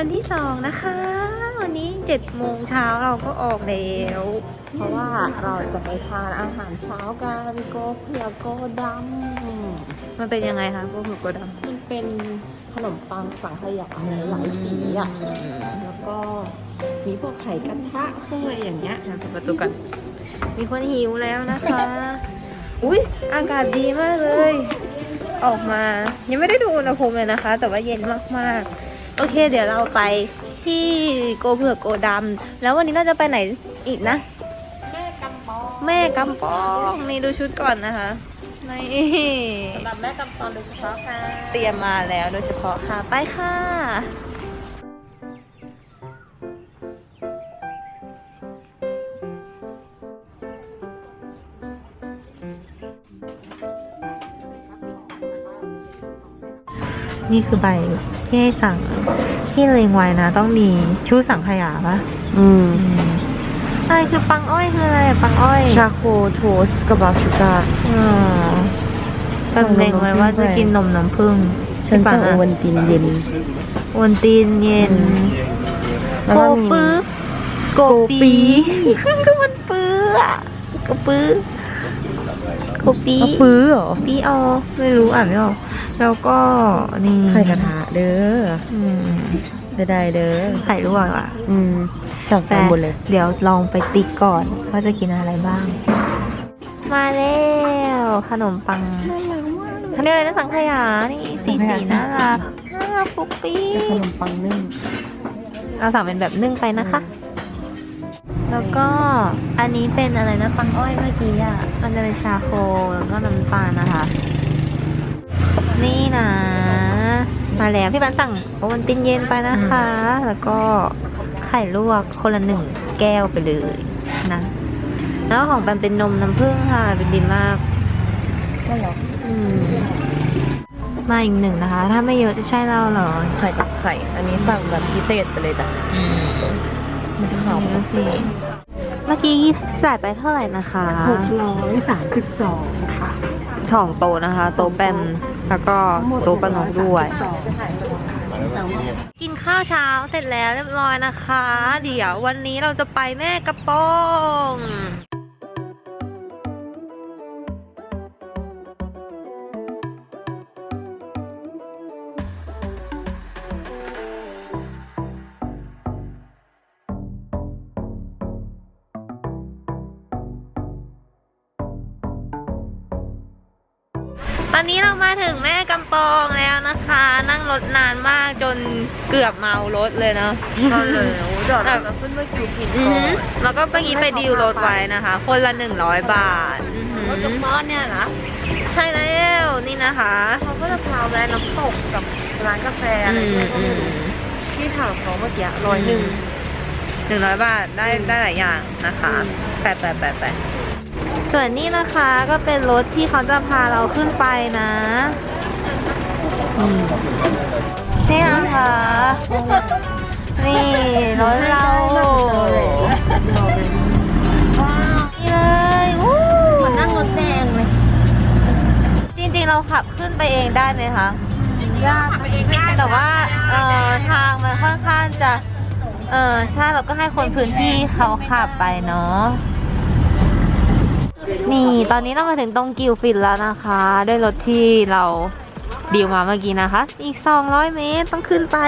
วันที่สองนะคะ วันนี้เจ็ดโมงเช้าเราก็ออกแล้ว เพราะว่าเราจะไปทานอาหารเช้ากันโกเผือกโกดมันเป็นยังไงคะพวกหมูกระดำมันเป็นขนมปังสังขยาหลายสีอะแล้วก็มีพวกไข่กระทะพวกอะไรอย่างเงี้ยำเปิดประตูกัน มีคนหิวแล้วนะคะ อุ้ยอากาศดีมากเลย ออกมา ยังไม่ได้ดูอุณหภูมิเลยนะคะ แต่ว่าเย็นมากๆ โอเค เดี๋ยวเราไปที่โกเผือกโกดำแล้ววันนี้เราจะไปไหนอีกนะ แม่กำปองแม่กำปองนี่ดูชุดก่อนนะคะนี่สำหรับแม่กำปองโดยเฉพาะค่ะ เตรียมมาแล้วโดยเฉพาะค่ะ ไปค่ะนี่คือใบ ที่ให้สั่งที่เล็งไว้นะ ต้องมีชูสังขยาปะอืมอะไรคือปังอ้อยคืออะไรปังอ้อยชาโคโทสกับบราวน์ชูการ์อ๋อตำเล็งไว้ว่าจะกินนมน้ำผึ้งฉันใช่สั่ปะงโอวันตินเย็นโอนตีนเย็นแล้วโกก็มีปื้อโกปีก็มันปื้ออะโกปื้อโกปีมะปื้อเหรอปีออไม่รู้อ่านไม่ออก แล้วก็นี่ไข่กระทะเด้ออืมไม่ได้เด้อไข่ลวกอะ อืมสั่งไปแต่หมดเลย เดี๋ยวลองไปติ๊กก่อนว่าจะกินอะไรบ้าง มาแล้วขนมปังอันนี้อะไรนะสังขยา นี่สีสีน่ารักน่ารักปุ๊กปี้ขนมปังนึ่งเราสั่งเป็นแบบนึ่งไปนะคะ แล้วก็อันนี้เป็นอะไรนะปังอ้อยเมื่อกี้อะ มันจะเป็นชาโคแล้วก็น้ำตาลนะคะ นี่นะ มาแล้วพี่บันสั่งโอวันตินเย็นไปนะคะ แล้วก็ไข่ลวกคนละหนึ่งแก้วไปเลยนะแล้วของปันเป็นนมน้ำผึ้งค่ะ เป็นดีมากก็หรออืมมาอีกหนึ่งนะคะ ถ้าไม่เยอะจะใช่เราเหรอ ไข่กับไข่ อันนี้สั่งแบบพิเศษไปเลยจ้ะมันขาวดูสิเมื่อกี้จ่ายไปเท่าไหร่นะคะหกร้อยสามสิบสองค่ะสองโตะนะคะ โตะแบน แล้วก็โตะปนกด้วย กินข้าวเช้าเสร็จแล้วเรียบร้อยนะคะ เดี๋ยววันนี้เราจะไปแม่กระโปอง อนนี้เรามาถึงแม่กำปองแล้วนะคะ นั่งรถนานมากจนเกือบเมารถเลยเนาะก็เลยเดี๋ยวเราจะขึ้นไปคิวกินอือก่อหือนแล้วก็เมื่อกี้ไปดีลรถไว้นะคะ คนละหนึ่งร้อยบาทอื้อหืรถกระอป๋อเนี่ยนะใช่แล้วนี่นะคะเขาก็จะพาแวะน้ำตกกับร้านกาแฟอะไรอืมด้วยก็อืไม่มรู้ที่ถามเขาเมื่อกี้ร้อยหนึ่งหนึ่งร้อยบาทได้ได้หลายอย่างนะคะอืมแปดแปดแปดแปด ส่วนนี้นะคะก็เป็นรถที่เขาจะพาเราขึ้นไปนะอืมนี่นะคะนี่รถเรานี่เลยวู้มันนั่งรถแดงเลย จริงๆเราขับขึ้นไปเองได้ไหมคะยากไปเองได้แต่ว่าเอ่อทางมันค่อนข้างจะ เออใช่เราก็ให้คนพื้นที่เขาขับไปเนาะ นี่ตอนนี้เรามาถึงตรงกิวฟินแล้วนะคะ ด้วยรถที่เราดีลมาเมื่อกี้นะคะ อีก 200 เมตรต้องขึ้นไป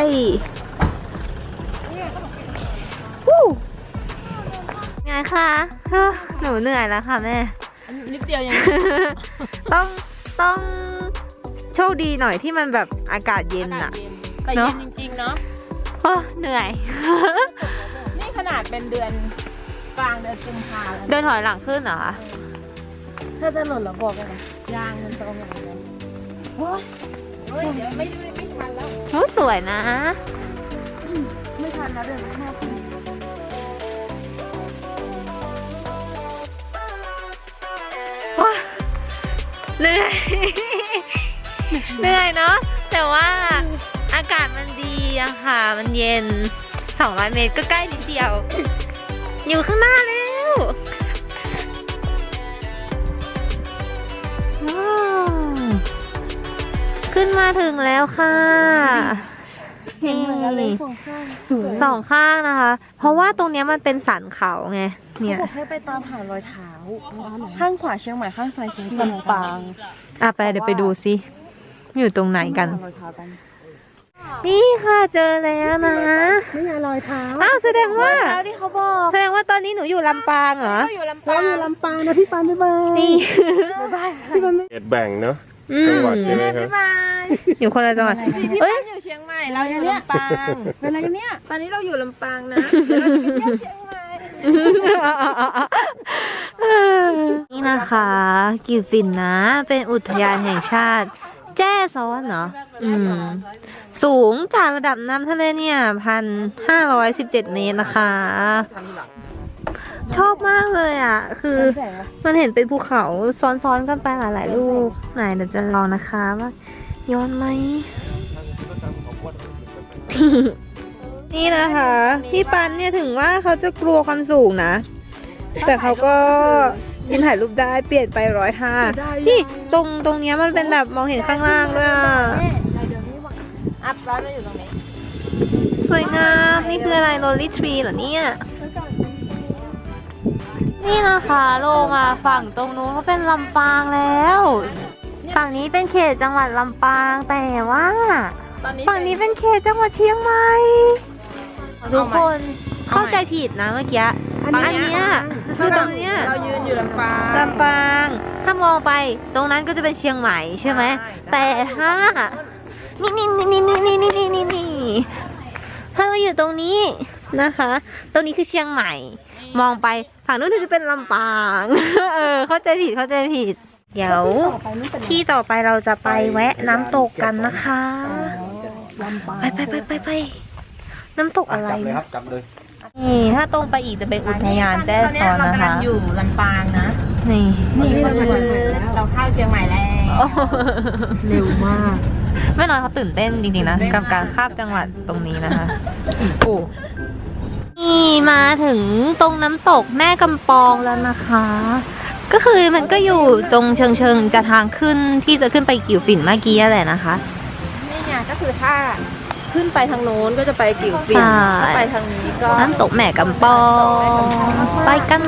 วู้ไงคะเฮ้อหนูเหนื่อยแล้วค่ะแม่นิดเดียวยัง ต้องต้องโชคดีหน่อยที่มันแบบอากาศเย็นอะแต่เนเย็อะนจริงๆเนาะโอ้เหนื่อย นี่ขนาดเป็นเดือนกลางเดือนกุมภาพันธ์เดินถอยหลังขึ้นเหรอ คะถ้าถนนเราบอกกันนะยางมันตรงไหนเลยโอ้ยเฮ้ยเดี๋ยวไม่ไม่ไม่ทันแล้วโอ้สวยนะ ไม่ทันแล้วเดือนห้าปีว้าเหนื่อยเหนื่อยเนาะแต่ว่าอากาศมันดีอะค่ะ มันเย็น 200 เมตรก็ใกล้นิดเดียว อยู่ข้างหน้าแล้ว ขึ้นมาถึงแล้วค่ะเห็นเหมือนกันเลยสองข้างสวยสองข้างนะคะ เพราะว่าตรงเนี้ยมันเป็นสันเขาไง เนี่ยบอกให้ไปตามหารอยเท้า ข้างขวาเชียงใหม่ข้างซ้ายเชียงลำปางอะไปเดี๋ยวไปดูซิอยู่ตรงไหนกันรอยเท้ากันนี่ค่ะเจอแล้วนะไม่ใช่รอยเท้าอ้าวแสดงว่าเท้าที่เขาบอกแสดงว่าตอนนี้หนูอยู่ลำปางเหรอ เราอยู่ลำปางเราอยู่ลำปางนะพี่ปานบ๊ายบายนี่บ๊ายบายพี่ปานเขตแบ่งเนาะ อืจัมงหวัดใช่ไหมครับบ๊ายบายอยู่คนละจังหวัดพี่เอ้ปายนอยู่เชียงใหม่ เราอยู่ลำปาง เป็นอะไรกันเนี่ย ตอนนี้เราอยู่ลำปางนะเดี๋ยวเราจะไปเที่ยวเชียงใหม่ นี่นะคะกิวฟินนะ เป็นอุทยานแห่งชาติ แจ้ซ้อนเนาะอืม สูงจากระดับน้ำทะเลเนี่ยพันห้าร้อยสิบเจ็ดเมตรนะคะ ชอบมากเลยอะ คือ มันเห็นเป็นภูเขาซ้อนๆกันไปหลายๆลูกไหนเดี๋ยวจะลองนะคะว่าย้อนไหม นี่นะคะ พี่ปันเนี่ยถึงว่าเขาจะกลัวความสูงนะ แต่เขาก็ยินถ่ายรูปได้เปลี่ยนไปร้อยท่านี่ตรงตรงเนี้ยมันเป็นแบบมองเห็นข้างล่างด้วยอะอัพร้านเราอยู่ตรงนี้ สวยงาม นี่คืออะไรโรลลี่ทรีเหรอเนี่ย นี่นะคะโลมาฝั่งตรงนู้นก็เป็นลำปางแล้ว ฝั่งนี้เป็นเขตจังหวัดลำปางแต่ว่า ตอนนี้ฝั่งนี้เป็นเขตจังหวัดเชียงใหม่ทุกคนเข้าใจผิดนะเมื่อกี้อันเนี้ยคือตรงเนี้ยเรายืนอยู่ลำปางลำปาง ถ้ามองไปตรงนั้นก็จะเป็นเชียงใหม่ใช่ไหมแต่ถ้านี่นี่นี่นี่นี่นี่นี่นี่นี่ถ้าเราอยู่ตรงนี้นะคะ ตรงนี้คือเชียงใหม่ มองไปฝั่งนู้นจะเป็นลำปาง เออ เข้าใจผิดเข้าใจผิด เดี๋ยวที่ต่อไปเราจะไปแวะน้ำตกกันนะคะลำปางไปไปไปไปไปน้ำตกอะไรจับเลยครับจับเลยนี่ ถ้าตรงไปอีกจะเป็นอุทยานแจ้ซ้อนนะคะ อยู่ลำปางนะ นี่ นี่เราเราเข้าเชียงใหม่แล้ว เร็วมาก แม่น้อยเขาตื่นเต้นจริงๆนะ กับการข้ามจังหวัดตรงนี้นะคะโอ้ นี่มาถึงตรงน้ำตกแม่กำปองแล้วนะคะ ก็คือมันก็อยู่ตรงเชิงเชิงๆจะทางขึ้นที่จะขึ้นไปกิ่วฝิ่นเมื่อกี้แหละนะคะ นี่ไงก็คือถ้าขึ้นไปทางโน้นก็จะไปกิ่วปิ่นใช่ถ้าไปทางนี้ก็น้ำตกแม่กำปองไปกัน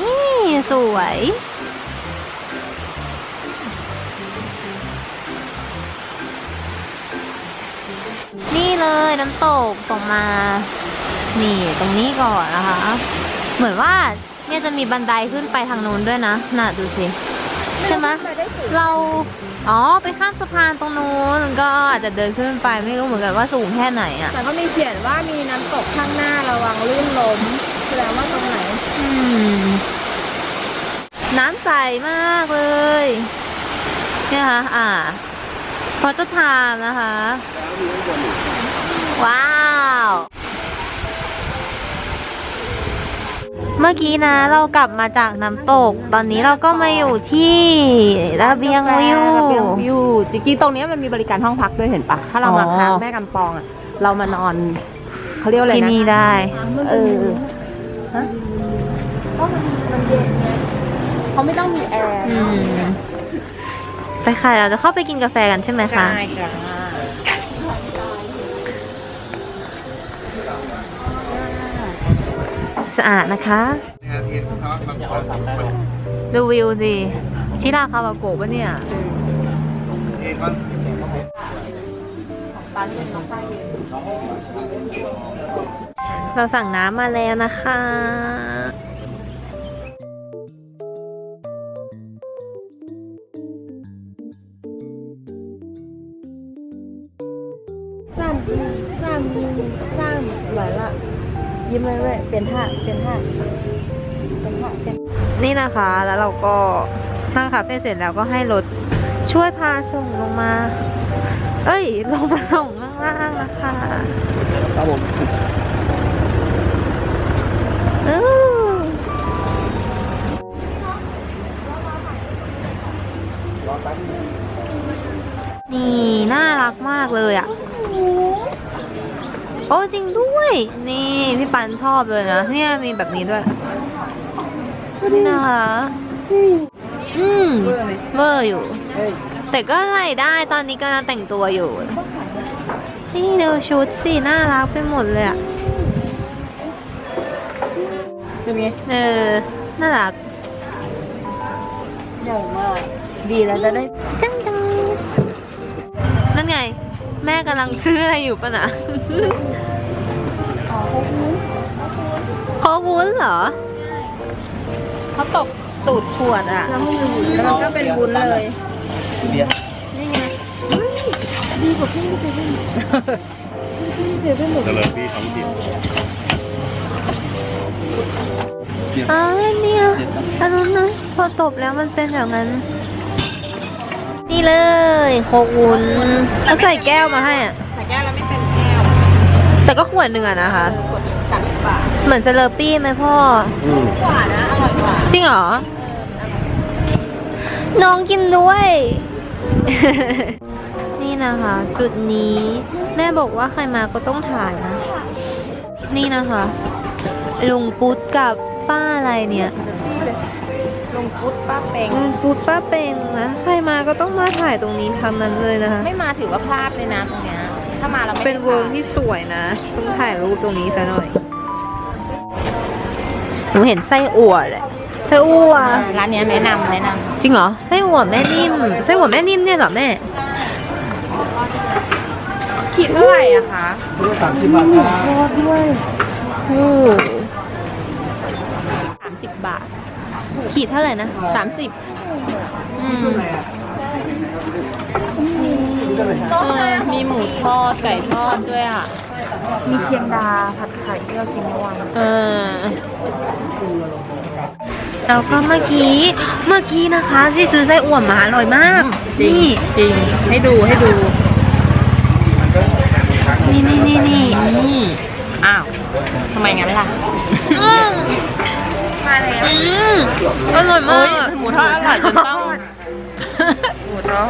นี่สวยนี่เลยน้ำตกส่งมา นี่ตรงนี้ก่อนนะคะ เหมือนว่าเนี่ยจะมีบันไดขึ้นไปทางนู้นด้วยนะ น่ะดูสิ ใช่ไหมเรา อ๋อ ไปข้ามสะพานตรงนู้นก็อาจจะเดินขึ้นไปไม่รู้เหมือนกันว่าสูงแค่ไหนอะแต่ก็มีเขียนว่ามีน้ำตกข้างหน้าระวังลื่นล้มแสดงว่าตรงไหน อืม น้ำใสมากเลย เนี่ยค่ะ อ่าพอตทามนะคะ ว้าว เมื่อกี้นะเรากลับมาจากน้ำตก ตอนนี้เราก็มาอยู่ที่ระเบียงวิว ระเบียงวิวจริงๆตรงเนี้ยมันมีบริการห้องพักด้วยเห็นปะถ้าเรามาอ๋อค้างแม่กำปองอะเรามานอนเขาเรียกว่าอะไรที่นะนี่ได้ เออฮะเพราะมันมันเย็นไงเขาไม่ต้องมีแอร์อืมไปค่ะ เราจะเข้าไปกินกาแฟกันใช่ไหมคะ ใช่ค่ะ สะอาดนะคะ ดูวิวสิชิราคาวาโกะปะเนี่ยเราสั่งน้ำมาแล้วนะคะ ยิ้มเลยเว้ยเปลี่ยนท่าเปลี่ยนท่าเปลี่ยนท่าเปลี่ยนนี่นะคะแล้วเราก็นั่งคาเฟ่เสร็จแล้วก็ให้รถช่วยพาส่งลงมา เอ้ย ลงมาส่งข้างล่างนะคะครับผมอื้อนี่ น่ารักมากเลยอะ โอ้จริงด้วย นี่พี่ปันชอบเลยนะเนี่ยมีแบบนี้ด้วยนี่นะคะอืมเวอร์อยู่ แต่ก็ใส่ได้ตอนนี้กำลังแต่งตัวอยู่ นี่ดูชุดสิน่ารักไปหมดเลยอะเป็นไงเออน่ารักใหญ่มาก ดีแล้วจะได้จังจังนั่นไง แม่กำลังซื้ออะไรอยู่ปะนะโคกวุ้นเหรอเขาตกตูดขวดอะ แล้วมันก็เป็นวุ้นเลยเบียร์นี่ไงเจริญพี่ท้องถิ่นอ๋อเนี่ยอันนู้นนะพอตบแล้วมันเป็นอย่างนั้น นี่เลยโคกวุ้นเขาใส่แก้วมาให้อะ ใส่แก้วแล้วไม่เป็นแก้วแต่ก็ขวดหนึ่งอะนะคะ กดตักบาทเหมือนเซเลอร์ปี้ไหมพ่อ อืมกว่านะอร่อยกว่าจริงเหรอ น้องกินด้วย นี่นะคะ จุดนี้ แม่บอกว่าใครมาก็ต้องถ่ายนะ นี่นะคะ ลุงปุ๊ดกับป้าอะไรเนี่ย ลงพุทธป้าเป็งลุงปุ๊ดป้าเป็งนะ ใครมาก็ต้องมาถ่ายตรงนี้ทั้งนั้นเลยนะคะ ไม่มาถือว่าพลาดเลยนะตรงเนี้ยถ้ามาเราไม่เป็นได้เวิร์กถ่ายที่สวยนะ ต้องถ่ายรูปตรงนี้ซะหน่อย หนูเห็นไส้อั่วแหละไส้อั่วร้านเนี้ยแนะนำแนะนจริงเหรอ ไส้อั่วแม่นิ่ม ไส้อั่วแม่นิ่มเนี่ยเหรอแม่ำขีดเท่าไหร่อะคะสามสิบบาทครับ โอ้สามสิบบาท ขีดเท่าไหร่นะสามสิบอืมมีหมูทอดไก่ทอดด้วยอะ มีเคียงดาผัดไข่ที่เรากินเมื่อวานเออแล้วก็เมื่อกี้เมื่อกี้นะคะที่ซื้อไส้อั่วมาอร่อยมากจริงจริงให้ดูให้ดูนี่นี่นี่นี่นี่อ้าวทำไมงั้นล่ะอื มมาแล้วอืมอร่อยมาโอ้กยหมูทอดอร่อยจนต้องหมูทอ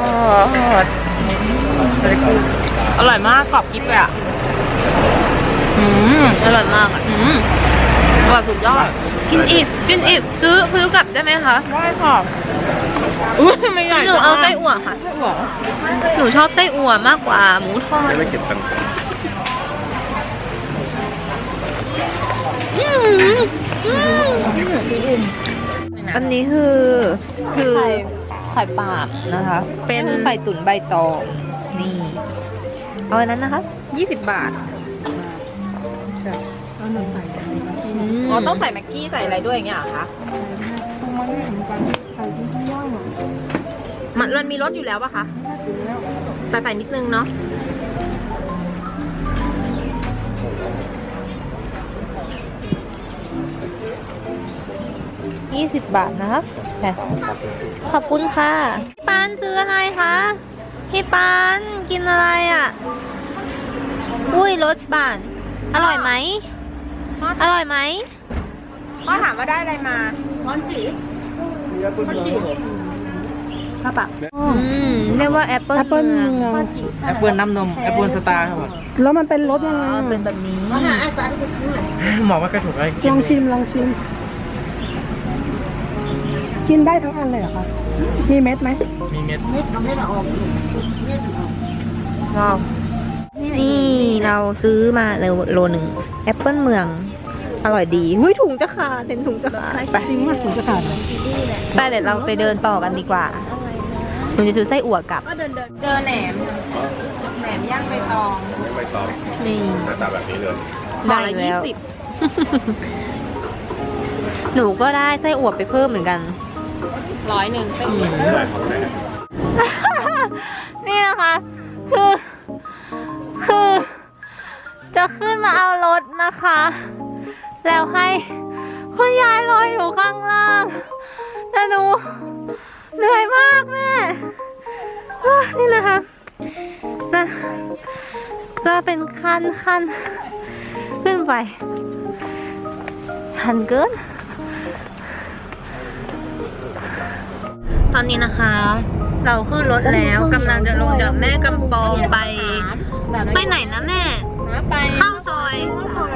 ดอร่อยมากกรอบกิ๊บเลยอะอืมอร่อยมากอะอืมอร่อยสุดยอดกินอีกกินอีกซื้อซื้อกลับได้ไหมคะได้ค่ะอุ้ยไม่ใหญ่หนูเอาไส้อั่วค่ะไส้อั่วหนูชอบไส้อั่วมากกว่าหมูทอดไม่เก็บตังค์ อืมอืมอันนี้คือคือไข่ปาบนะคะ เป็นไข่ตุ๋นใบตองนี่ เอาอันนั้นนะคะยี่สิบบาทมอ๋อต้องใส่แม็กกี้ใส่อะไรด้วยอย่างเงี้ยเหรอคะมันมันมีรสอยู่แล้วปะคะแต่ใส่นิดนึงเนาะ ยี่สิบบาทนะครับแต่ขอบคุณค่ะพี่ปานซื้ออะไรคะพี่ปานกินอะไรอะ อุ้ยรสบาน อร่อยไหม อร่อยไหมพ่อถามว่าได้อะไรมาร้อนจีข้าปะอืมเรียกว่าแอปเปิลแอปเปิ้ลเมืองเมืองแอปเปิลน้ำนมแอปเปิลสตาร์ครับผมแล้วมันเป็นรสอ๋ยังไงออะเป็นแบบนี้หมอว่ากระถูกอะไรลองชิมลองชิม กินได้ทั้งอันเลยเหรอคะ มีเม็ดไหมมีเม็ดว้าวนี่เราซื้อมาโลโลหนึ่งแอปเปิลเมือง อร่อยดีหุ้ยถุงจะขาดเห็นถุงจะขาดไปจริงว่าถึงจะขาดไหมไปเดี๋ยวเราไปเดินต่อกันดีกว่าหนูจะซื้อไส้อั่วกลับก็เดินเดินเจอแหนมแหนมย่างใบตองใบตองนี่หน้าตาแบบนี้เลยได้ห่อละแล้วยี่สิบหนูก็ได้ไส้อั่วไปเพิ่มเหมือนกัน ร้อยหนึ่งเป็นได้ของไหนนี่นะคะ คือ คือ จะขึ้นมาเอารถนะคะ แล้วให้คุณยายรออยู่ข้างล่างแต่หนูเหนื่อยมากแม่อะนี่นะคะนะก็เป็นขั้นขั้นขึ้นไปชันเกิน ตอนนี้นะคะ เราขึ้นรถแล้วกำลังจะลงจากแม่กำปองไป ไปไหนนะแม่ไปเข้าซอย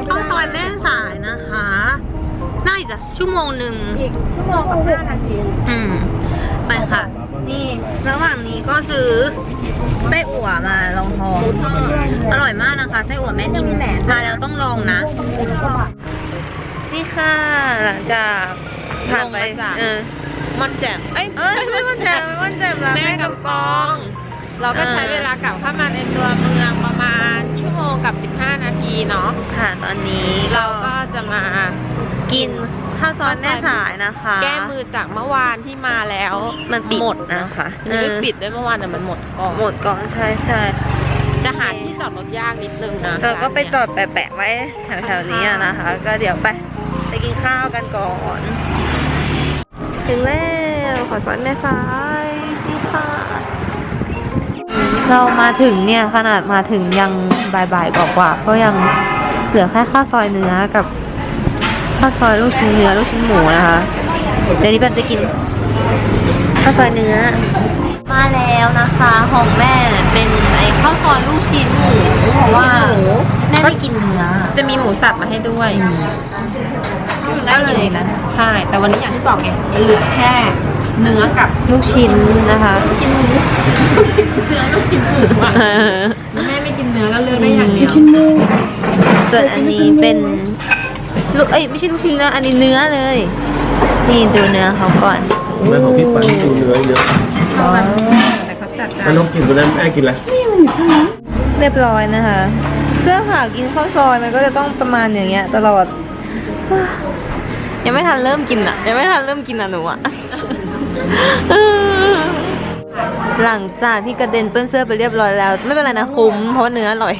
เข้าซอยแม่สายนะคะน่าจะชั่วโมงหนึ่งอีกชั่วโมงกับห้านาทีอืมไปค่ะ นี่ระหว่างนี้ก็ซื้อไส้อั่วมาลองทองอร่อยมากนะคะไส้อั่วแม่นิ่มมาแล้วต้องลองนะ นี่ค่ะหลังจากผ่านไปลงมาจากเออ มันแจ่มเอ้ยเอ้ยไม่มันแจ่มไม่มันแจ่มแล้วแม่กำปอง เราก็ใช้เวลากลับเข้ามาในตัวเมืองประมาณชั่วโมงกับ 15 นาทีเนาะค่ะตอนนี้เราเราก็จะมากินข้าวซอยแม่สายนะคะ แก้มือจากเมื่อวานที่มาแล้วมันปิดหมดนะคะมันไม่ปิดด้วยเมื่อวานแต่มันหมดก่อนหมดก่อนใช่ใช่จะหาที่จอดรถยากนิดนึงนะเราก็ไปจอดร้านแปะๆไว้แถวๆนี้อะนะคะ ก็เดี๋ยวไปไปกินข้าวกันก่อน ถึงแล้วขอสอนแม่ซ้ายสิค่ะ เรามาถึงเนี่ยขนาดมาถึงยังบ่ายๆกว่าๆก็ยังเหลือแค่ข้าวซอยเนื้อกับข้าวซอยลูกชิ้นเนื้อลูกชิ้นหมูนะคะเดี๋ยวนี้แบนจะกินข้าวซอยเนื้อ มาแล้วนะคะของแม่เป็นไอ้ข้าวซอยลูกชิ้นหมูเพราะว่าแม่ไม่กินเนื้อๆจะมีหมูสับมาให้ด้วย ก็เลยนะ ใช่ แต่วันนี้อย่างที่บอกไงมันเหลือแค่เนื้อกับลูกชิ้นนะคะลูกชิ้นเนื้อลูกชิ้นหมูอะแม่ไม่กินเนื้อก็เลือกได้อย่างเดียวชิ้นหนึงส่วนอันนี้เป็นลูกเอ้ยไม่ใช่ลูกชิ้นเนื้ออันนี้เนื้อเลย นี่ดูเนื้อเขาก่อนแม่ของพี่ปันดูเนื้อเยอะเข้ากันแต่เขาจัดจาแม่นน้องกินตัวนั้นแม่กินอะไรเรียบร้อยนะคะ เสื้อขาวกินข้าวซอยมันก็จะต้องประมาณอย่างเงี้ยตลอด ยังไม่ทันเริ่มกินอะ ยังไม่ทันเริ่มกินอะหนูอะ หลังจากที่กระเด็นเปื้อนเสื้อไปเรียบร้อยแล้ว ไม่เป็นไรนะคุ้มเพราะเนื้ออร่อย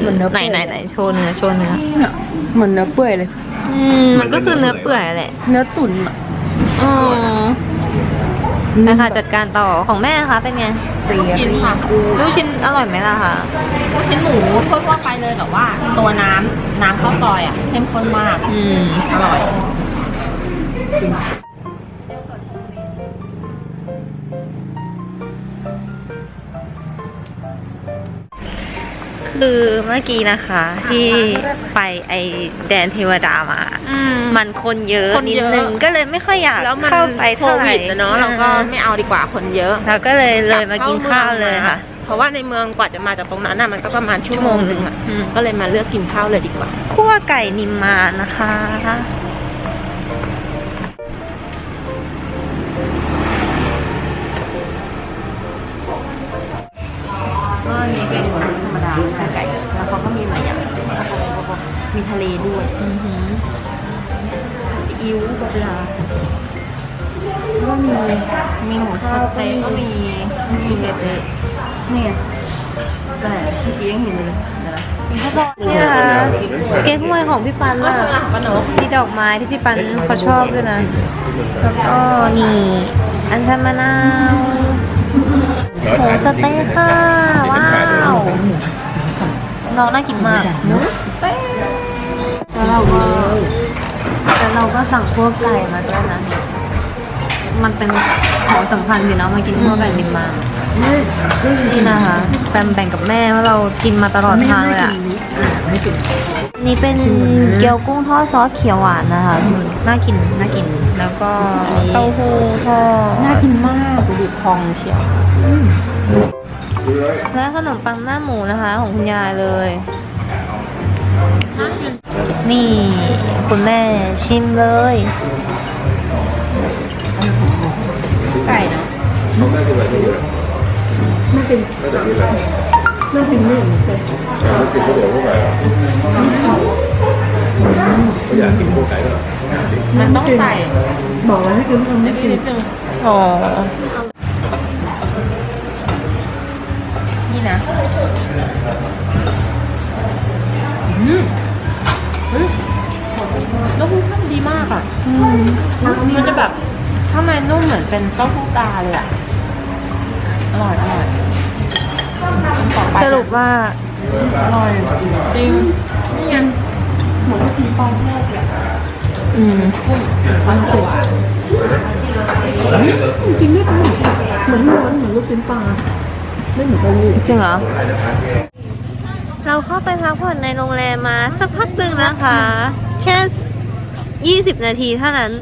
เหมือนเนื้อไหนไหนไหนโชว์เนื้อโชว์เนื้อเหมือนเนื้อเปื่อยเลย อืมมันก็คือเนื้อเปื่อยแหละ เนื้อตุ๋นอะอ๋อ นะคะจัดการต่อของแม่คะเป็นไงเปรี้ยกินค่ะลูกชิ้นอร่อยไหมล่ะคะลูกชิ้นหมูทั่วๆไปเลยแบบว่า ตัวน้ำน้ำข้าวซอยอะเข้มข้นมาก อืมอร่อย คือเมื่อกี้นะคะ ที่ไปไอแดนเทวดามา มันคนเยอะคนนิเยดอะนึงก็เลยไม่ค่อยอยากแล้วมันเข้าไปโคเท่าไหร่วิดนะเนาะเราก็ไม่เอาดีกว่าคนเยอะเราก็เลยเลยมากินข้าวเลยค่ะ เพราะว่าในเมืองกว่าจะมาจากตรงนั้นน่ะมันก็ประมาณชั่วโมงหนึ่งอะอืมก็เลยมาเลือกกินข้าวเลยดีกว่า คั่วไก่นิมมานนะคะ เลด้วยอือหือซีอิ๊วปลาก็มีมีหมูสเต๊กก็มีมีเบเบเนี่ยแต่เมื่อกี้ยังเห็นเลยเดี๋ยวนะนี่นะคะเก๊กฮวยของพี่ปันก็อะคืออะป้าหนูมีดอกไม้ที่พี่ปันเขาชอบด้วยนะแล้วก็นี่ อันชันมะนาวโหสเต๊กค่ะ ว้าว น้องน่ากินมาก แล้วเราก็แล้วเราก็สั่งพวกไก่มาด้วยนะนี่มันเป็นของสำคัญอยู่เนาะมากินพวกไก่ดิมมานี่นะคะแบมแบ่งกับแม่ว่าเรากินมาตลอดทางเลยอะนี่เป็นเกี๊ยวกุ้งทอดซอสเขียวหวานนะคะน่ากินน่ากิน แล้วก็เต้าหู้ทอดน่ากินมากดูพองเชียวและขนมปังหน้าหมูนะคะ ของคุณยายเลย นี่คุณแม่ชิมเลย ไก่เนาะเขาแม่กินอะไรที่เยอะไม่เป็นแม่แต่นี่แหละไม่เป็นเนื้อเหมือนกันเขากินข้าวเหนียวพวกไหนอ่เขาอยากกินพวกไก่ก็มันต้องใส่ บอกแล้วให้กินทำไม่กินนิดนึงอ๋อนี่นะอืมอืมเต้าหู้ข้นดีมากอะมันจะแบบข้างในนุ่มเหมือนเป็นเต้าหู้ปลาเลยอะ อร่อยอร่อยต่อไปสรุปว่าอร่อยจริงนี่ไงเหมือนกินปลาแห้งเลยอะอืมมันสุกจริงๆไม่เป็นเหมือนม้วนเหมือนลูกชิ้นปลาไม่เหมือนกันเลยจริงเหรอเราเข้าไปพักผ่อนในโรงแรมมาสักพักหนึ่งนะคะ แค่ 20 นาทีเท่านั้น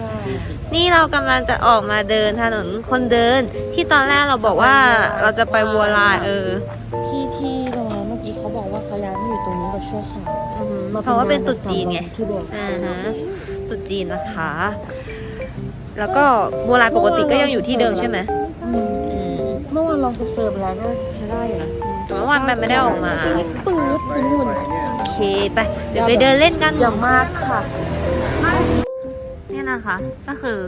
นี่เรากำลังจะออกมาเดินถนนคนเดิน ที่ตอนแรกเราบอกว่าเราจะไปวัวลายเออ ที่ที่โรงแรมเมื่อกี้เขาบอกว่าเขาย้ายมาอยู่ตรงนี้แบบชั่วคราวอืมเพราะว่าเป็นตรุ๊จีนไงที่บอกอ่าฮะตรุ๊จีนนะคะ แล้วก็บัวลายปกติก็ยังอยู่ที่เดิมใช่ไหมอืมเมื่อวานลองเสิร์ฟๆแล้วก็ใช้ได้อยู่นะแต่เมื่อวานแปมไม่ได้ออกมาปื๊ดเป็นหุ่นโอเคไปเดี๋ยวไปเดินเล่นกันอย่ามากค่ะเนะคะ ก็คือ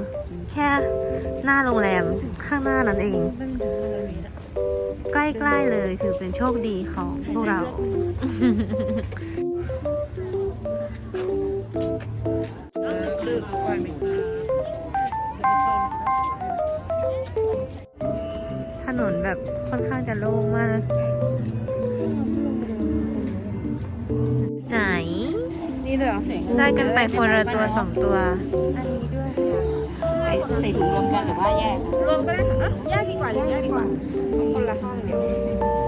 แค่หน้าโรงแรมข้างหน้านั้นเอง ใกล้ๆเลยถือเป็นโชคดีของพวกเรา ถนนแบบค่อนข้างจะโล่งมาก นนี่เลยเหรอได้กันไปคนละตัวสองตัวใส่ใส่ถุงรวมกันหรือว่าแยก รวมก็ได้ค่ะเอ้ยแยกดีกว่าแยกดีกว่า คนละห้องเดียว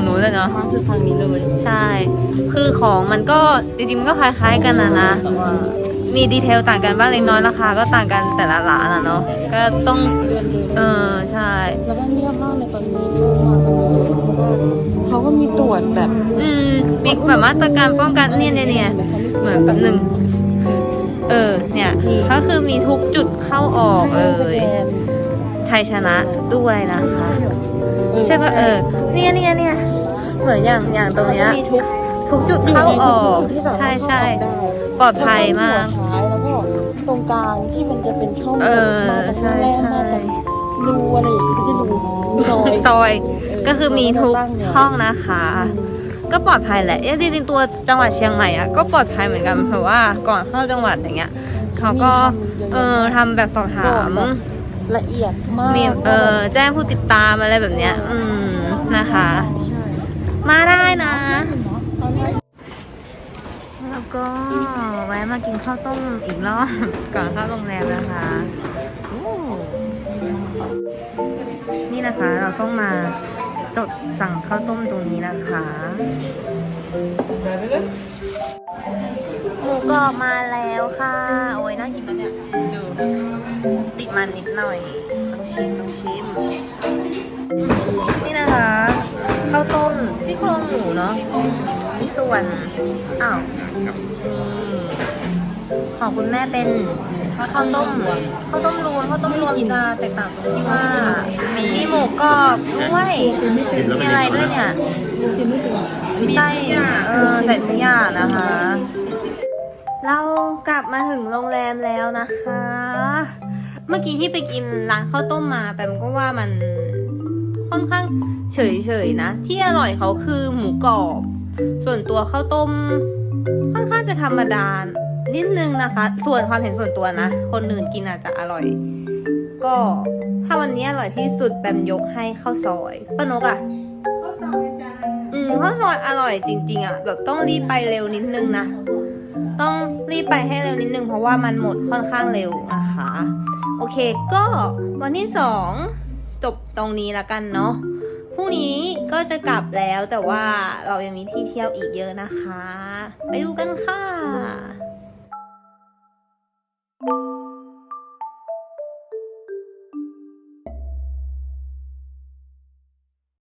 งนู้นเลยเนาะ มาจุดทางนี้เลยใช่ คือของมันก็จริงๆมันก็คล้ายๆกันนะนะ แต่ว่ามีดีเทลต่างกันบ้างเล็กน้อยราคาก็ต่างกันแต่ละร้านอะเนาะ ก็ต้อง เดินเดินเออใช่ แล้วก็เงียบมากเลยตอนนี้ก็มาตรงนี้เขาก็มีตรวจแบบอืมมีแบบมาตรการป้องกันเนี่ยเนี่ยเนี่ยเหมือนแบบหนึ่งเออเนี่ยก็คือมีทุกจุดเข้าออกเลย ชัยชนะด้วยนะคะ ใช่ปะเออเนี่ยเนี่ยเนี่ยเหมือนอย่างอย่างตรงเนี้ยมีทุกทุกจุดเข้าออกจุดที่สามารถใช่ใช่เข้าออกได้ปลอดภัยมากแล้วก็หัวท้ายแล้วก็ตรงกลางที่มันจะเป็นช่องเออมาจากใช่ข้างแรกใช่มาจากรูอะไรอย่างเงี้ยที่รูซอยซอยเออก็คือมีทุกตั้งเนี่ยห้องนะคะ ก็ปลอดภัยแหละเอ๊ะจริงๆตัวจังหวัดเชียงใหม่อะก็ปลอดภัยเหมือนกันเพราะว่าก่อนเข้าจังหวัดอย่างเงี้ยเขาก็เออทำแบบสอบถาม ละเอียดมากมีเออแจ้งผู้ติดตามอะไรแบบเนี้ย อืมนะคะใช่มาได้นะเอาไว้แล้วก็แวะมากินข้าวต้มอีกรอบก่อนเข้าโรงแรมนะคะโอ้นี่นะคะ เราต้องมาจดสั่งข้าวต้มตรงนี้นะคะหมูกรอบมาแล้วค่ะ โอ้ยน่ากินนะเนี่ยดูติด มันนิดหน่อย ต้องชิมต้องชิม นี่นะคะข้าวต้มซี่โครงหมูเนาะส่วนอ้าวนี่ของคุณแม่เป็นข้าวต้มข้าวต้มรวมข้าวต้มรวมจะแตกต่างตรงที่ว่า มีหมูกรอบด้วยมีอะไรด้วยเนี่ยมีไส้เออใส่ทุกอย่างนะคะ เรากลับมาถึงโรงแรมแล้วนะคะ เมื่อกี้ที่ไปกินร้านข้าวต้มมาแปมก็ว่ามันค่อนข้างเฉยๆนะ ที่อร่อยเขาคือหมูกรอบ ส่วนตัวข้าวต้ม ค่อนข้างจะธรรมดานิดนึงนะคะ ส่วนความเห็นส่วนตัวนะ คนอื่นกินอาจจะอร่อย ก็ถ้าวันนี้อร่อยที่สุดแบมยกให้ข้าวซอยป้านกอะอืมข้าวซอยอร่อยจริง ๆอะแบบต้องรีบไปเร็วนิดนึงนะ ต้องรีบไปให้เร็วนิดนึงเพราะว่ามันหมดค่อนข้างเร็วนะคะ โอเคก็วันที่สองจบตรงนี้ละกันเนาะพรุ่งนี้ก็จะกลับแล้วแต่ว่าเรายังมีที่เที่ยวอีกเยอะนะคะ ไปดูกันค่ะ